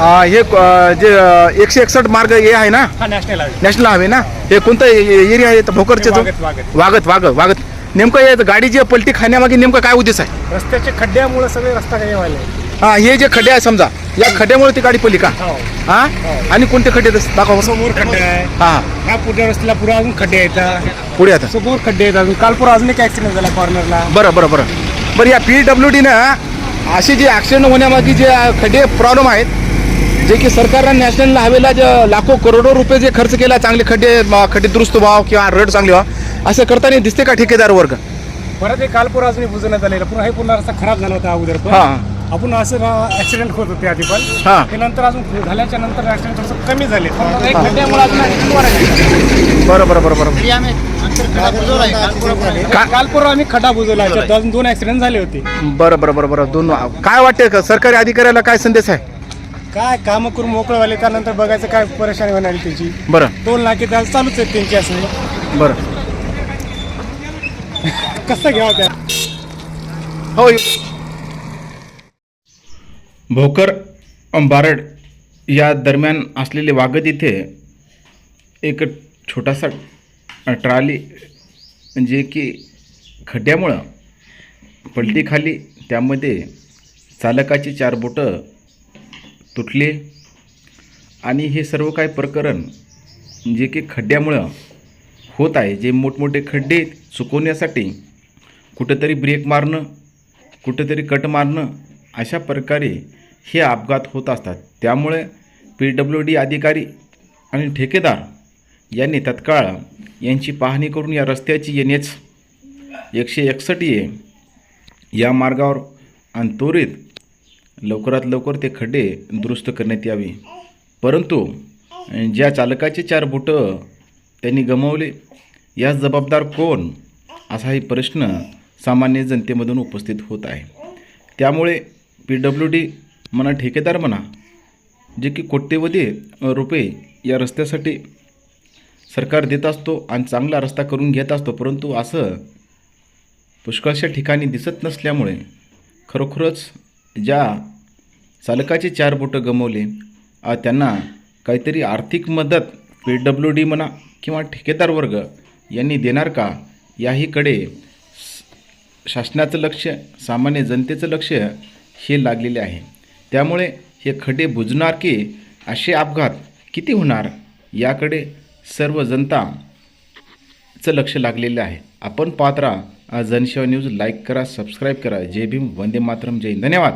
हे अं, जे अं, एकशे एकसष्ट मार्ग हे आहे ना? हा नॅशनल हायवे नॅशनल हायवे ना? हे कोणतं एरिया आहे? इथं भोकरचे तो वागत वागत वागत वागत वागत नेमकं हे गाडी जे पलटी खाण्यामागे नेमकं काय उद्देश आहे? रस्त्याच्या खड्ड्यामुळे सगळे रस्ता काही व्हायला हा हे जे खड्डे आहे समजा या खड्ड्यामुळे ती गाडी पडली का? हो. हा? आणि कोणते खड्डे आहेत? दाखवा बरं. समोर खड्डे आहे हा. पुढच्या रस्त्याला पुढे अजून खड्डे आहेत पुढे आता. समोर खड्डे आहेत अजून. काल पुढे अजून एक ऍक्सिडेंट झाला कॉर्नरला बरं बरं बरं. बरं या पी डब्ल्यू डीनं असे जे ॲक्सिडेंट होण्यामागे जे खड्डे प्रॉब्लेम आहेत जे की सरकारनं नॅशनल हायवेला जे लाखो करोडो रुपये जे खर्च केला चांगले खड्डे म, खड्डे दुरुस्त व्हावं किंवा रोड चांगले व्हावं असं करताना दिसते का ठेकेदार वर्ग? परत एक काल पुढे अजून बुजवण्यात आलेला पुन्हा हे पुन्हा रस्ता खराब झाला होता अगोदर पण. हां. आपण असं ऍक्सिडेंट होत होते आधी पण. हां. ते नंतर अजून झाल्याच्यानंतर ऍक्सिडेंट थोडंसं कमी झाले. पण एक खड्ड्यामुळे अजून accident वाढले. बरं बरं बरं बरं. का- काल परवा आम्ही खड्डा बुजवला याच्यात अजून दोन ऍक्सिडेंट झाले होते. बरं बरं बरं बरं. दोन काय वाटते का? सरकारी अधिकाऱ्याला काय संदेश आहे? काय काम करून मोकळं व्हायले त्यानंतर बघायचं काय परेशानी होणार आहे त्याची. बरं. टोल नाके त्या चालूच आहेत त्यांची असं. बरं. कसं घ्यावं त्या हो भोकर बारड या दरम्यान असलेले वागत इथे एक छोटासा ट्राली जे की खड्ड्यामुळं पलटी खाली त्यामध्ये चालकाची चार बोटं तुटले. आणि हे सर्व काय प्रकरण जे की खड्ड्यामुळं होत आहे जे मोठमोठे खड्डे चुकवण्यासाठी कुठंतरी ब्रेक मारणं कुठंतरी कट मारणं अशा प्रकारे हे अपघात होत असतात. त्यामुळे पी डब्ल्यू डी अधिकारी आणि ठेकेदार यांनी तत्काळ यांची पाहणी करून या रस्त्याची एन एच एकशे एकसष्ट ए या मार्गावर आणि त्वरित लवकरात लवकर ते खड्डे दुरुस्त करण्यात यावे. परंतु ज्या चालकाचे चार बोटं त्यांनी गमावले यास जबाबदार कोण? असाही प्रश्न सामान्य जनतेमधून उपस्थित होत आहे. त्यामुळे पी डब्ल्यू डी म्हणा ठेकेदार म्हणा जे की कोट्यवधी रुपये या रस्त्यासाठी सरकार देत असतो आणि चांगला रस्ता करून घेत असतो परंतु असं पुष्कळशा ठिकाणी दिसत नसल्यामुळे खरोखरच ज्या चालकाचे चार बोटं गमवले. त्यांना काहीतरी आर्थिक मदत पी डब्ल्यू डी म्हणा किंवा ठेकेदार वर्ग यांनी देणार का? याहीकडे शासनाचं लक्ष सामान्य जनतेचं लक्ष हे लागलेले आहे. त्यामुळे हे खडे बुजणार की असे अपघात किती होणार? याकडे सर्व जनताचं लक्ष लागलेलं आहे. आपण पात्रा राहा. जनसेवा न्यूज लाईक करा सबस्क्राईब करा. जय भीम. वंदे मातरम. जय धन्यवाद.